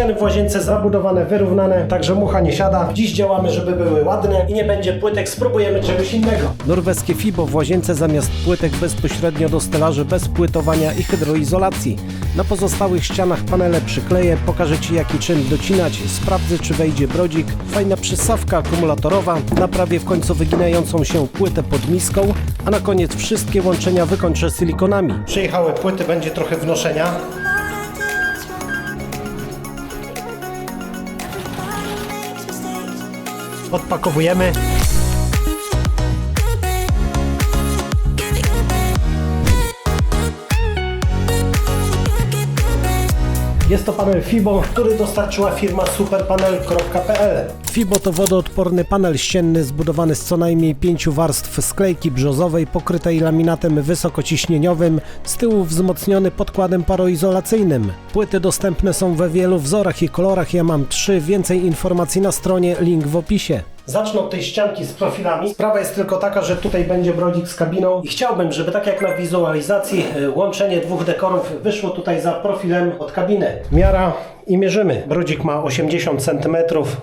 Ściany w łazience zabudowane, wyrównane, także mucha nie siada. Dziś działamy, żeby były ładne i nie będzie płytek, spróbujemy czegoś innego. Norweskie FIBO w łazience zamiast płytek bezpośrednio do stelaży bez płytowania i hydroizolacji. Na pozostałych ścianach panele przykleję, pokażę Ci jaki czyn docinać, sprawdzę czy wejdzie brodzik, fajna przystawka akumulatorowa, naprawię w końcu wyginającą się płytę pod miską, a na koniec wszystkie łączenia wykończę silikonami. Przyjechały płyty, będzie trochę wnoszenia. Odpakowujemy. Jest to panel FIBO, który dostarczyła firma superpanel.pl. FIBO to wodoodporny panel ścienny zbudowany z co najmniej pięciu warstw sklejki brzozowej pokrytej laminatem wysokociśnieniowym, z tyłu wzmocniony podkładem paroizolacyjnym. Płyty dostępne są we wielu wzorach i kolorach, ja mam trzy, więcej informacji na stronie, link w opisie. Zacznę od tej ścianki z profilami. Sprawa jest tylko taka, że tutaj będzie brodzik z kabiną i chciałbym, żeby tak jak na wizualizacji y, łączenie dwóch dekorów wyszło tutaj za profilem od kabiny. Miara i mierzymy. Brodzik ma 80 cm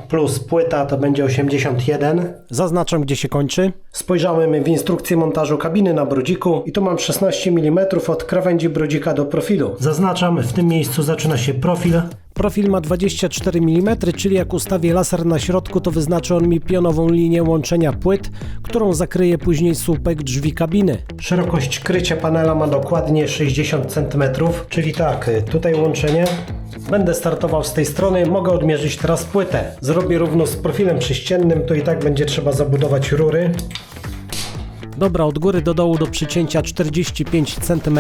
plus płyta to będzie 81. Zaznaczam gdzie się kończy. Spojrzałem w instrukcję montażu kabiny na brodziku i tu mam 16 mm od krawędzi brodzika do profilu. Zaznaczam, w tym miejscu zaczyna się profil. Profil ma 24 mm, czyli jak ustawię laser na środku, to wyznaczy on mi pionową linię łączenia płyt, którą zakryje później słupek drzwi kabiny. Szerokość krycia panela ma dokładnie 60 cm, czyli tak, tutaj łączenie. Będę startował z tej strony, mogę odmierzyć teraz płytę. Zrobię równo z profilem prześciennym, to i tak będzie trzeba zabudować rury. Dobra, od góry do dołu do przycięcia 45 cm.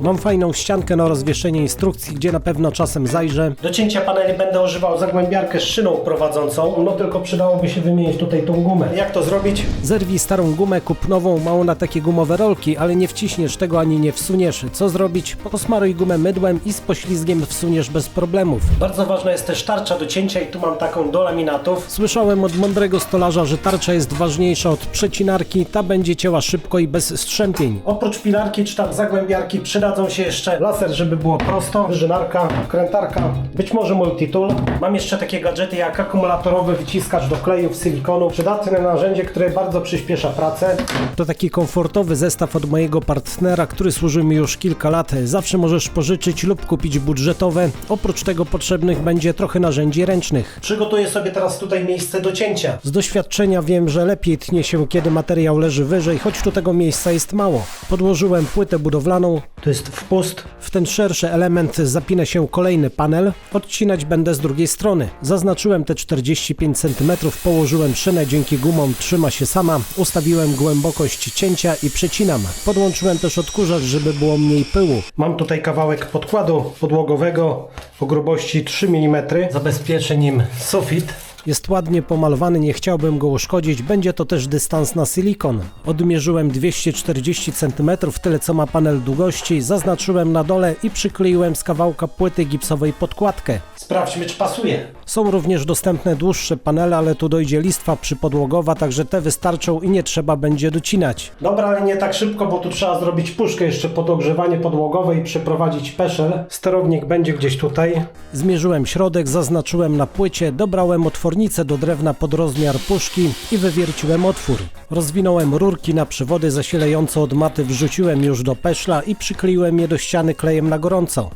Mam fajną ściankę na rozwieszenie instrukcji, gdzie na pewno czasem zajrzę. Do cięcia paneli będę używał zagłębiarkę z szyną prowadzącą, no tylko przydałoby się wymienić tutaj tą gumę. Jak to zrobić? Zerwij starą gumę, kup nową, małą na takie gumowe rolki, ale nie wciśniesz tego ani nie wsuniesz. Co zrobić? Posmaruj gumę mydłem i z poślizgiem wsuniesz bez problemów. Bardzo ważna jest też tarcza do cięcia i tu mam taką do laminatów. Słyszałem od mądrego stolarza, że tarcza jest ważniejsza od przecinarki, ta będzie cięła szybko i bez strzępień. Oprócz pilarki czy tam zagłębiarki przydadzą się jeszcze laser, żeby było prosto, wyżynarka, krętarka, być może multitool. Mam jeszcze takie gadżety jak akumulatorowy wyciskacz do klejów, silikonu. Przydatne narzędzie, które bardzo przyspiesza pracę. To taki komfortowy zestaw od mojego partnera, który służy mi już kilka lat. Zawsze możesz pożyczyć lub kupić budżetowe. Oprócz tego potrzebnych będzie trochę narzędzi ręcznych. Przygotuję sobie teraz tutaj miejsce do cięcia. Z doświadczenia wiem, że lepiej tnie się, kiedy materiał leży wyżej, choć tu tego miejsca jest mało. Podłożyłem płytę budowlaną. To jest wpust. W ten szerszy element zapina się kolejny panel. Odcinać będę z drugiej strony. Zaznaczyłem te 45 cm, położyłem szynę, dzięki gumom trzyma się sama. Ustawiłem głębokość cięcia i przecinam. Podłączyłem też odkurzacz, żeby było mniej pyłu. Mam tutaj kawałek podkładu podłogowego o grubości 3 mm. Zabezpieczę nim sufit. Jest ładnie pomalowany, nie chciałbym go uszkodzić. Będzie to też dystans na silikon. Odmierzyłem 240 cm, tyle co ma panel długości. Zaznaczyłem na dole i przykleiłem z kawałka płyty gipsowej podkładkę. Sprawdźmy, czy pasuje. Są również dostępne dłuższe panele, ale tu dojdzie listwa przypodłogowa, także te wystarczą i nie trzeba będzie docinać. Dobra, ale nie tak szybko, bo tu trzeba zrobić puszkę jeszcze pod ogrzewanie podłogowe i przeprowadzić peszel. Sterownik będzie gdzieś tutaj. Zmierzyłem środek, zaznaczyłem na płycie, dobrałem otwornicę do drewna pod rozmiar puszki i wywierciłem otwór. Rozwinąłem rurki na przewody zasilające od maty, wrzuciłem już do peszla i przykleiłem je do ściany klejem na gorąco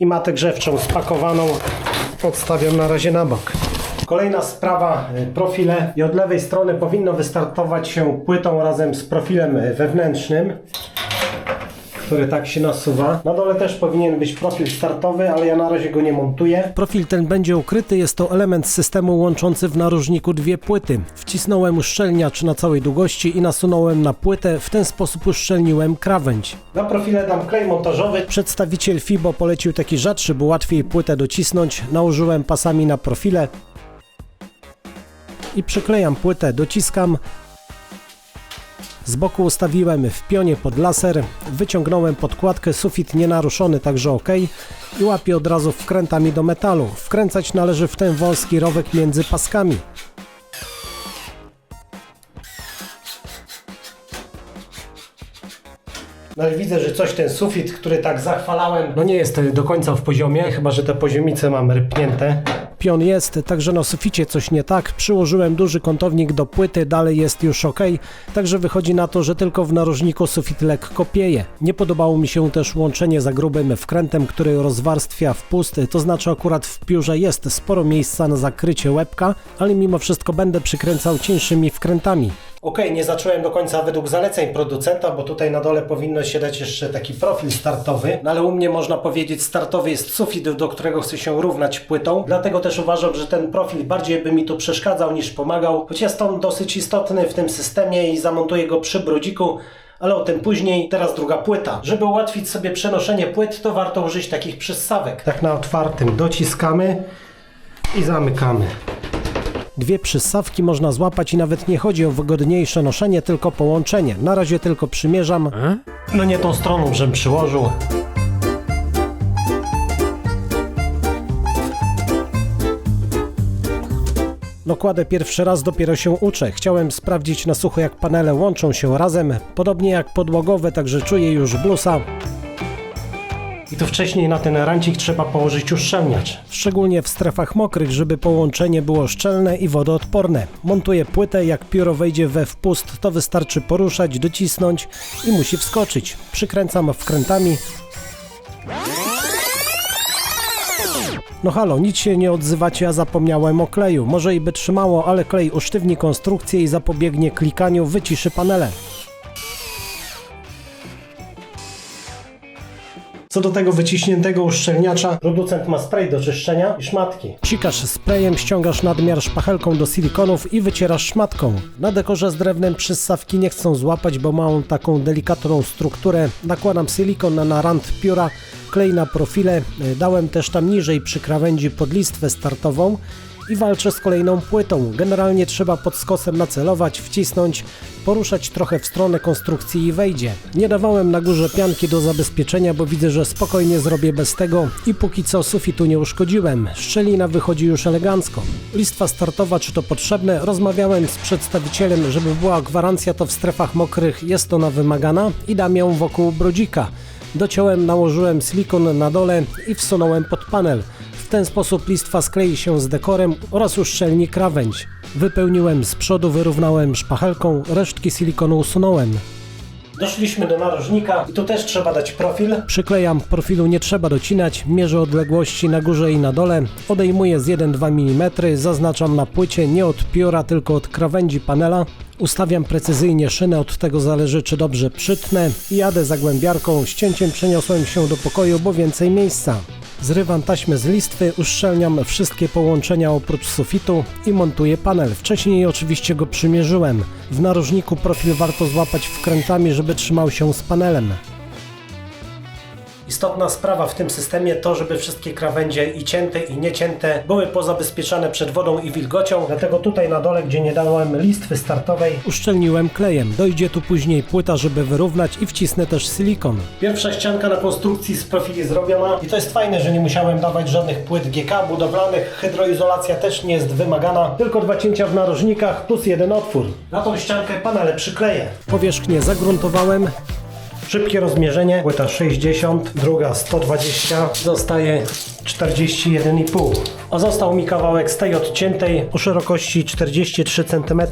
i matę grzewczą spakowaną odstawiam na razie na bok. Kolejna sprawa, y, profile i od lewej strony powinno wystartować się płytą razem z profilem y, wewnętrznym, który tak się nasuwa. Na dole też powinien być profil startowy, ale ja na razie go nie montuję. Profil ten będzie ukryty, jest to element systemu łączący w narożniku dwie płyty. Wcisnąłem uszczelniacz na całej długości i nasunąłem na płytę, w ten sposób uszczelniłem krawędź. Na profile dam klej montażowy. Przedstawiciel FIBO polecił taki rzadszy, by łatwiej płytę docisnąć. Nałożyłem pasami na profile i przyklejam płytę, dociskam. Z boku ustawiłem w pionie pod laser, wyciągnąłem podkładkę, sufit nienaruszony, także ok i łapię od razu wkrętami do metalu. Wkręcać należy w ten wąski rowek między paskami. No ale widzę, że coś ten sufit, który tak zachwalałem, no nie jest do końca w poziomie, chyba że te poziomice mam rypnięte. Pion jest, także na suficie coś nie tak. Przyłożyłem duży kątownik do płyty, dalej jest już ok, także wychodzi na to, że tylko w narożniku sufit lekko pieje. Nie podobało mi się też łączenie za grubym wkrętem, który rozwarstwia wpust, to znaczy akurat w piórze jest sporo miejsca na zakrycie łebka, ale mimo wszystko będę przykręcał cieńszymi wkrętami. Ok, nie zacząłem do końca według zaleceń producenta, bo tutaj na dole powinno się dać jeszcze taki profil startowy, no ale u mnie można powiedzieć startowy jest sufit, do którego chcę się równać płytą, dlatego też uważam, że ten profil bardziej by mi tu przeszkadzał niż pomagał, choć jest on dosyć istotny w tym systemie i zamontuję go przy brodziku, ale o tym później. Teraz druga płyta. Żeby ułatwić sobie przenoszenie płyt, to warto użyć takich przyssawek. Tak na otwartym dociskamy i zamykamy. Dwie przyssawki można złapać i nawet nie chodzi o wygodniejsze noszenie, tylko połączenie. Na razie tylko przymierzam. No nie tą stroną, żem przyłożył. No kładę pierwszy raz, dopiero się uczę. Chciałem sprawdzić na sucho, jak panele łączą się razem. Podobnie jak podłogowe, także czuję już blusa. I tu wcześniej na ten rancik trzeba położyć uszczelniacz. Szczególnie w strefach mokrych, żeby połączenie było szczelne i wodoodporne. Montuję płytę, jak pióro wejdzie we wpust, to wystarczy poruszać, docisnąć i musi wskoczyć. Przykręcam wkrętami. No halo, nic się nie odzywacie, a zapomniałem o kleju. Może i by trzymało, ale klej usztywni konstrukcję i zapobiegnie klikaniu, wyciszy panele. Co do tego wyciśniętego uszczelniacza, producent ma spray do czyszczenia i szmatki. Psikasz sprayem, ściągasz nadmiar szpachelką do silikonów i wycierasz szmatką. Na dekorze z drewnem przyssawki nie chcą złapać, bo ma on taką delikatną strukturę. Nakładam silikon na rand pióra, klej na profile. Dałem też tam niżej przy krawędzi podlistwę startową i walczę z kolejną płytą. Generalnie trzeba pod skosem nacelować, wcisnąć, poruszać trochę w stronę konstrukcji i wejdzie. Nie dawałem na górze pianki do zabezpieczenia, bo widzę, że spokojnie zrobię bez tego i póki co sufitu nie uszkodziłem. Szczelina wychodzi już elegancko. Listwa startowa, czy to potrzebne? Rozmawiałem z przedstawicielem, żeby była gwarancja, to w strefach mokrych jest ona wymagana i dam ją wokół brodzika. Dociąłem, nałożyłem silikon na dole i wsunąłem pod panel. W ten sposób listwa sklei się z dekorem oraz uszczelni krawędź. Wypełniłem z przodu, wyrównałem szpachelką, resztki silikonu usunąłem. Doszliśmy do narożnika i tu też trzeba dać profil. Przyklejam, profilu nie trzeba docinać, mierzę odległości na górze i na dole, odejmuję z 1-2 mm, zaznaczam na płycie nie od pióra, tylko od krawędzi panela. Ustawiam precyzyjnie szynę, od tego zależy czy dobrze przytnę i jadę zagłębiarką. Z cięciem przeniosłem się do pokoju, bo więcej miejsca. Zrywam taśmę z listwy, uszczelniam wszystkie połączenia oprócz sufitu i montuję panel. Wcześniej oczywiście go przymierzyłem. W narożniku profil warto złapać wkrętami, żeby trzymał się z panelem. Istotna sprawa w tym systemie to, żeby wszystkie krawędzie i cięte i niecięte były pozabezpieczane przed wodą i wilgocią, dlatego tutaj na dole, gdzie nie dałem listwy startowej, uszczelniłem klejem. Dojdzie tu później płyta, żeby wyrównać i wcisnę też silikon. Pierwsza ścianka na konstrukcji z profili zrobiona i to jest fajne, że nie musiałem dawać żadnych płyt GK budowlanych, hydroizolacja też nie jest wymagana, tylko dwa cięcia w narożnikach plus jeden otwór. Na tą ściankę panele przykleję. Powierzchnię zagruntowałem, Szybkie rozmierzenie, płyta 60, druga 120, zostaje 41,5. A został mi kawałek z tej odciętej o szerokości 43 cm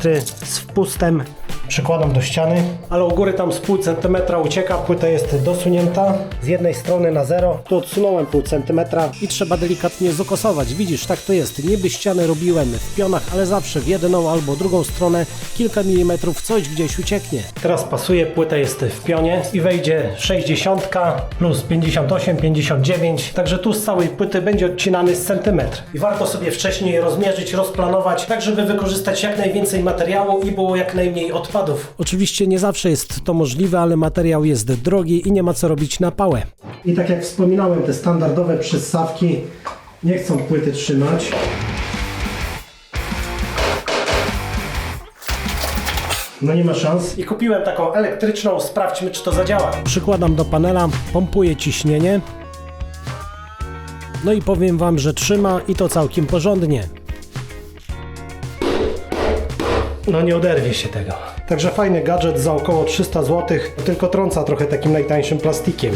z wpustem. Przykładam do ściany, ale u góry tam z pół centymetra ucieka, płyta jest dosunięta z jednej strony na zero. Tu odsunąłem pół centymetra i trzeba delikatnie zokosować. Widzisz, tak to jest. Niby ścianę robiłem w pionach, ale zawsze w jedną albo drugą stronę kilka milimetrów coś gdzieś ucieknie. Teraz pasuje, płyta jest w pionie i wejdzie 60 plus 58, 59, także tu z całej płyty będzie odcinany z centymetr. I warto sobie wcześniej rozmierzyć, rozplanować, tak żeby wykorzystać jak najwięcej materiału i było jak najmniej odpadów. Oczywiście nie zawsze jest to możliwe, ale materiał jest drogi i nie ma co robić na pałę. I tak jak wspominałem, te standardowe przyssawki nie chcą płyty trzymać. No nie ma szans. I kupiłem taką elektryczną, sprawdźmy czy to zadziała. Przykładam do panela, pompuję ciśnienie. No i powiem wam, że trzyma i to całkiem porządnie. No nie oderwie się tego. Także fajny gadżet za około 300 zł, tylko trąca trochę takim najtańszym plastikiem.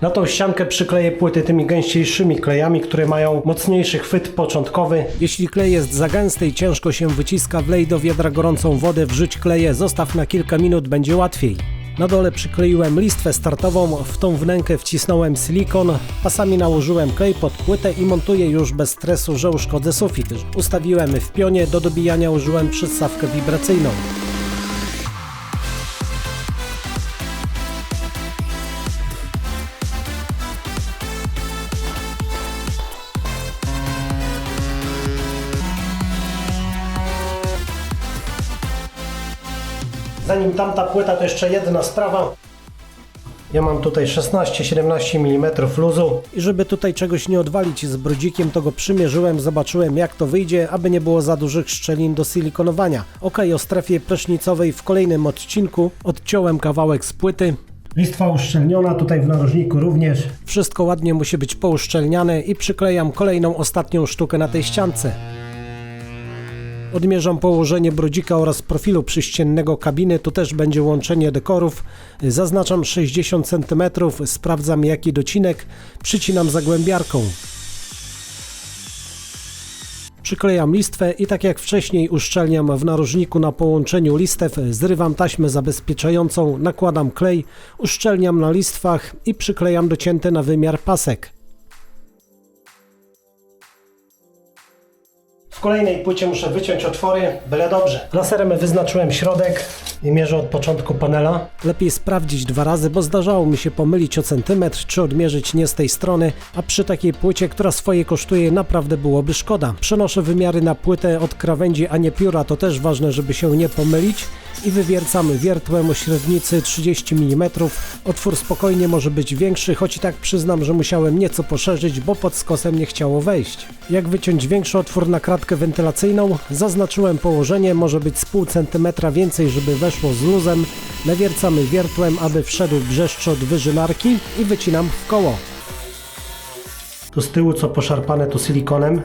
Na tą ściankę przykleję płyty tymi gęściejszymi klejami, które mają mocniejszy chwyt początkowy. Jeśli klej jest za gęsty i ciężko się wyciska, wlej do wiadra gorącą wodę, wrzuć kleje, zostaw na kilka minut, będzie łatwiej. Na dole przykleiłem listwę startową, w tą wnękę wcisnąłem silikon, pasami nałożyłem klej pod płytę i montuję już bez stresu, że uszkodzę sufit. Ustawiłem w pionie, do dobijania użyłem przystawkę wibracyjną. Zanim tamta płyta, to jeszcze jedna sprawa. Ja mam tutaj 16-17 mm luzu i żeby tutaj czegoś nie odwalić z brudzikiem, to go przymierzyłem, zobaczyłem jak to wyjdzie, aby nie było za dużych szczelin do silikonowania. Ok, o strefie prysznicowej w kolejnym odcinku odciąłem kawałek z płyty. Listwa uszczelniona, tutaj w narożniku również. Wszystko ładnie musi być pouszczelniane i przyklejam kolejną, ostatnią sztukę na tej ściance. Odmierzam położenie brodzika oraz profilu przyściennego kabiny, tu też będzie łączenie dekorów. Zaznaczam 60 cm, sprawdzam jaki docinek, przycinam zagłębiarką. Przyklejam listwę i tak jak wcześniej uszczelniam w narożniku na połączeniu listew, zrywam taśmę zabezpieczającą, nakładam klej, uszczelniam na listwach i przyklejam docięty na wymiar pasek. W kolejnej płycie muszę wyciąć otwory, byle dobrze. Laserem wyznaczyłem środek i mierzę od początku panela. Lepiej sprawdzić dwa razy, bo zdarzało mi się pomylić o centymetr, czy odmierzyć nie z tej strony, a przy takiej płycie, która swoje kosztuje, naprawdę byłoby szkoda. Przenoszę wymiary na płytę od krawędzi, a nie pióra, to też ważne, żeby się nie pomylić. I wywiercamy wiertłem o średnicy 30 mm. Otwór spokojnie może być większy, choć i tak przyznam, że musiałem nieco poszerzyć, bo pod skosem nie chciało wejść. Jak wyciąć większy otwór na kratkę wentylacyjną? Zaznaczyłem położenie, może być z pół centymetra więcej, żeby weszło z luzem. Nawiercamy wiertłem, aby wszedł brzeszczot wyżynarki i wycinam w koło. Tu z tyłu co poszarpane tu silikonem.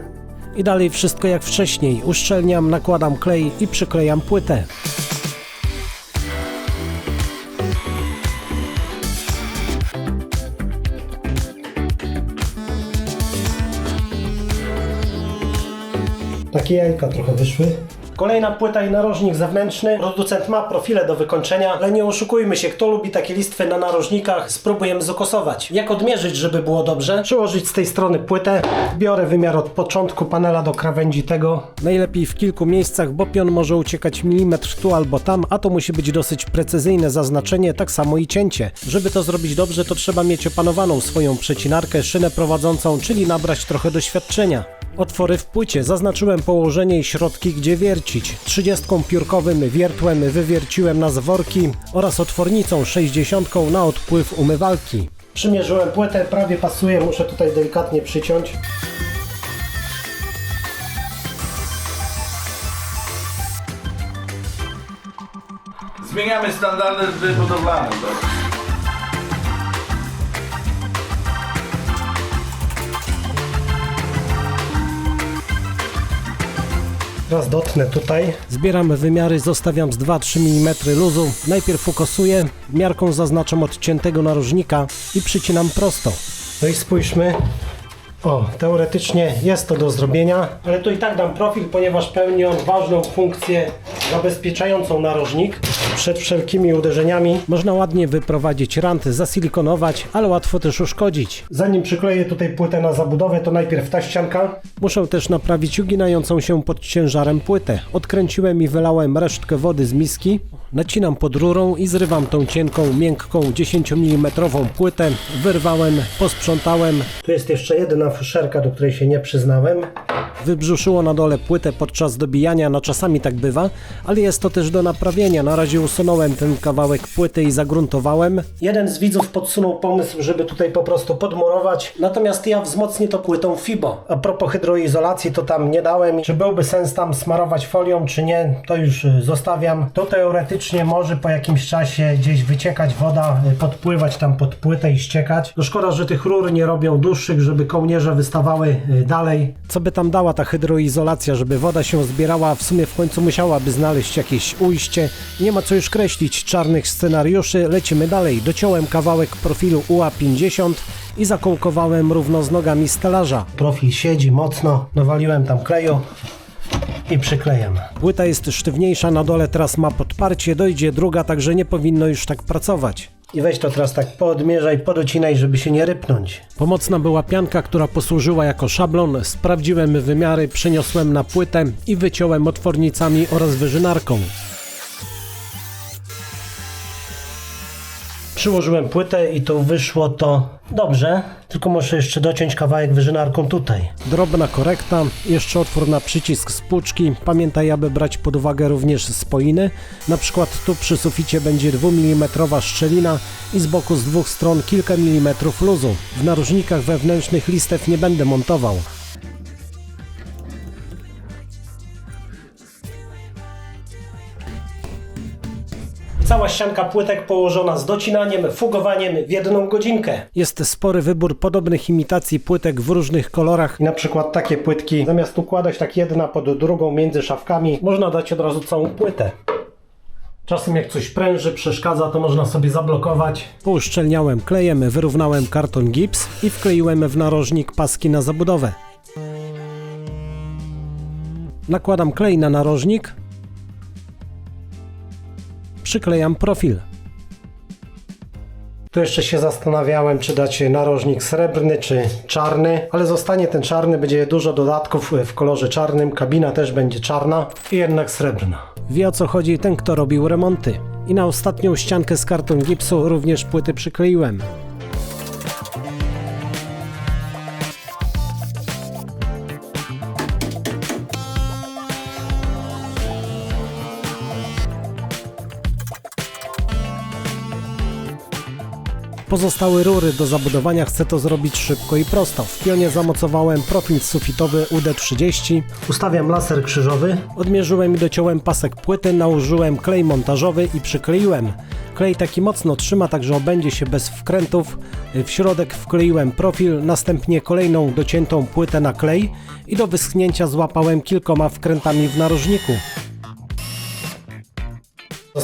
I dalej wszystko jak wcześniej. Uszczelniam, nakładam klej i przyklejam płytę. Jajka trochę wyszły. Kolejna płyta i narożnik zewnętrzny. Producent ma profile do wykończenia, ale nie oszukujmy się, kto lubi takie listwy na narożnikach, spróbujemy zakosować. Jak odmierzyć, żeby było dobrze? Przyłożyć z tej strony płytę. Biorę wymiar od początku panela do krawędzi tego. Najlepiej w kilku miejscach, bo pion może uciekać milimetr tu albo tam, a to musi być dosyć precyzyjne zaznaczenie, tak samo i cięcie. Żeby to zrobić dobrze, to trzeba mieć opanowaną swoją przecinarkę, szynę prowadzącą, czyli nabrać trochę doświadczenia. Otwory w płycie. Zaznaczyłem położenie i środki, gdzie wiercić. 30 piórkowym wiertłem wywierciłem na zworki oraz otwornicą 60 na odpływ umywalki. Przymierzyłem płytę, prawie pasuje, muszę tutaj delikatnie przyciąć. Zmieniamy standardy budowlane. tak. Teraz dotnę tutaj. Zbieram wymiary, zostawiam z 2-3 mm luzu. Najpierw fokusuję, miarką zaznaczam odciętego narożnika i przycinam prosto. No i spójrzmy. O, teoretycznie jest to do zrobienia, ale tu i tak dam profil, ponieważ pełni on ważną funkcję zabezpieczającą narożnik przed wszelkimi uderzeniami. Można ładnie wyprowadzić rant, zasilikonować, ale łatwo też uszkodzić. Zanim przykleję tutaj płytę na zabudowę, to najpierw ta ścianka. Muszę też naprawić uginającą się pod ciężarem płytę. Odkręciłem i wylałem resztkę wody z miski. Nacinam pod rurą i zrywam tą cienką, miękką 10 mm płytę. Wyrwałem, posprzątałem. Tu jest jeszcze jedna fuszerka, do której się nie przyznałem. Wybrzuszyło na dole płytę podczas dobijania, no czasami tak bywa, ale jest to też do naprawienia. Na razie usunąłem ten kawałek płyty i zagruntowałem. Jeden z widzów podsunął pomysł, żeby tutaj po prostu podmurować, natomiast ja wzmocnię to płytą FIBO. A propos hydroizolacji to tam nie dałem. Czy byłby sens tam smarować folią, czy nie, to już e, zostawiam. To teoretycznie teoretycznie może po jakimś czasie gdzieś wyciekać woda, y, podpływać tam pod płytę i ściekać. No szkoda, że tych rur nie robią dłuższych, żeby kołnierze wystawały y, dalej. Co by tam dała ta hydroizolacja, żeby woda się zbierała, w sumie w końcu musiałaby znaleźć jakieś ujście. Nie ma co już kreślić czarnych scenariuszy, lecimy dalej. Dociąłem kawałek profilu UA50 i zakołkowałem równo z nogami stelaża. Profil siedzi mocno, nawaliłem tam kleju i przyklejam. Płyta jest sztywniejsza, na dole teraz ma podparcie, dojdzie druga, także nie powinno już tak pracować. I weź to teraz tak poodmierzaj, podocinaj, żeby się nie rypnąć. Pomocna była pianka, która posłużyła jako szablon. Sprawdziłem wymiary, przeniosłem na płytę i wyciąłem otwornicami oraz wyżynarką. Przyłożyłem płytę i tu wyszło to dobrze, tylko muszę jeszcze dociąć kawałek wyżynarką tutaj. Drobna korekta, jeszcze otwór na przycisk spłuczki. Pamiętaj, aby brać pod uwagę również spoiny. Na przykład tu przy suficie będzie 2 mm szczelina i z boku z dwóch stron kilka milimetrów luzu. W narożnikach wewnętrznych listew nie będę montował. Cała ścianka płytek położona z docinaniem, fugowaniem w jedną godzinkę. Jest spory wybór podobnych imitacji płytek w różnych kolorach. Na przykład takie płytki, zamiast układać tak jedna pod drugą między szafkami, można dać od razu całą płytę. Czasem jak coś pręży, przeszkadza, to można sobie zablokować. Pouszczelniałem klejem, wyrównałem karton gips i wkleiłem w narożnik paski na zabudowę. Nakładam klej na narożnik, przyklejam profil. Tu jeszcze się zastanawiałem, czy dać narożnik srebrny, czy czarny, ale zostanie ten czarny, będzie dużo dodatków w kolorze czarnym, kabina też będzie czarna i jednak srebrna. Wie o co chodzi ten, kto robił remonty. I na ostatnią ściankę z karton gipsu również płyty przykleiłem. Pozostałe rury do zabudowania chcę to zrobić szybko i prosto. W pionie zamocowałem profil sufitowy UD30. Ustawiam laser krzyżowy. Odmierzyłem i dociąłem pasek płyty, nałożyłem klej montażowy i przykleiłem. Klej taki mocno trzyma, także obędzie się bez wkrętów. W środek wkleiłem profil, następnie kolejną dociętą płytę na klej i do wyschnięcia złapałem kilkoma wkrętami w narożniku.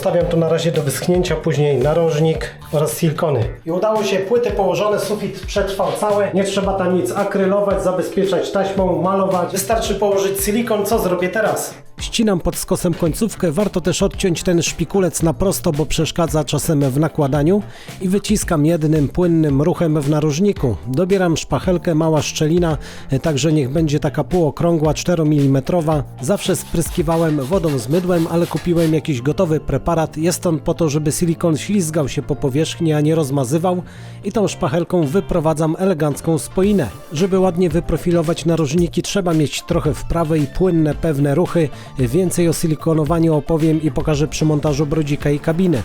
Zostawiam to na razie do wyschnięcia, później narożnik oraz silikony. I udało się, płyty położone, sufit przetrwał całe. Nie trzeba tam nic akrylować, zabezpieczać taśmą, malować. Wystarczy położyć silikon. Co zrobię teraz? Ścinam pod skosem końcówkę, warto też odciąć ten szpikulec na prosto, bo przeszkadza czasem w nakładaniu i wyciskam jednym płynnym ruchem w narożniku. Dobieram szpachelkę, mała szczelina, e, także niech będzie taka półokrągła, 4 mm. Zawsze spryskiwałem wodą z mydłem, ale kupiłem jakiś gotowy preparat. Jest on po to, żeby silikon ślizgał się po powierzchni, a nie rozmazywał i tą szpachelką wyprowadzam elegancką spoinę. Żeby ładnie wyprofilować narożniki trzeba mieć trochę wprawy i płynne pewne ruchy. Więcej o silikonowaniu opowiem i pokażę przy montażu brodzika i kabiny.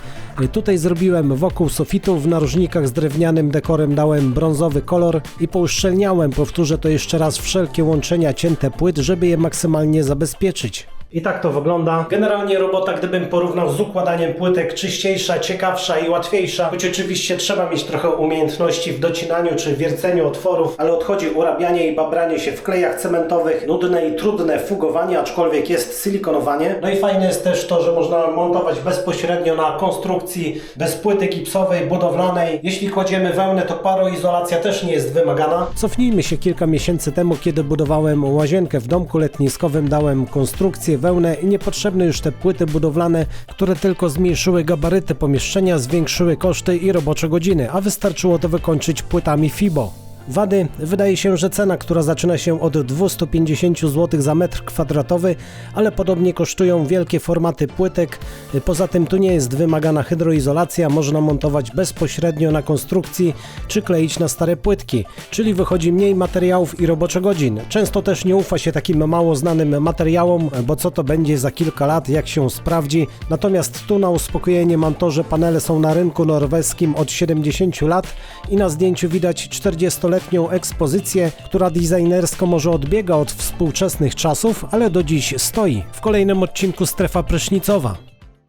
Tutaj zrobiłem wokół sufitu, w narożnikach z drewnianym dekorem dałem brązowy kolor i pouszczelniałem, powtórzę to jeszcze raz, wszelkie łączenia cięte płyt, żeby je maksymalnie zabezpieczyć. I tak to wygląda. Generalnie robota, gdybym porównał z układaniem płytek, czyściejsza, ciekawsza i łatwiejsza. Choć oczywiście trzeba mieć trochę umiejętności w docinaniu czy wierceniu otworów, ale odchodzi urabianie i babranie się w klejach cementowych, nudne i trudne fugowanie, aczkolwiek jest silikonowanie. No i fajne jest też to, że można montować bezpośrednio na konstrukcji, bez płyty gipsowej, budowlanej. Jeśli kładziemy wełnę, to paroizolacja też nie jest wymagana. Cofnijmy się kilka miesięcy temu, kiedy budowałem łazienkę w domku letniskowym, dałem konstrukcję wełnę i niepotrzebne już te płyty budowlane, które tylko zmniejszyły gabaryty pomieszczenia, zwiększyły koszty i robocze godziny, a wystarczyło to wykończyć płytami FIBO. Wady, wydaje się, że cena, która zaczyna się od 250 zł za metr kwadratowy, ale podobnie kosztują wielkie formaty płytek. Poza tym tu nie jest wymagana hydroizolacja, można montować bezpośrednio na konstrukcji czy kleić na stare płytki, czyli wychodzi mniej materiałów i robocze godzin. Często też nie ufa się takim mało znanym materiałom, bo co to będzie za kilka lat, jak się sprawdzi. Natomiast tu na uspokojenie mam to, że panele są na rynku norweskim od 70 lat i na zdjęciu widać 40 letnią ekspozycję, która designersko może odbiega od współczesnych czasów, ale do dziś stoi. W kolejnym odcinku strefa prysznicowa.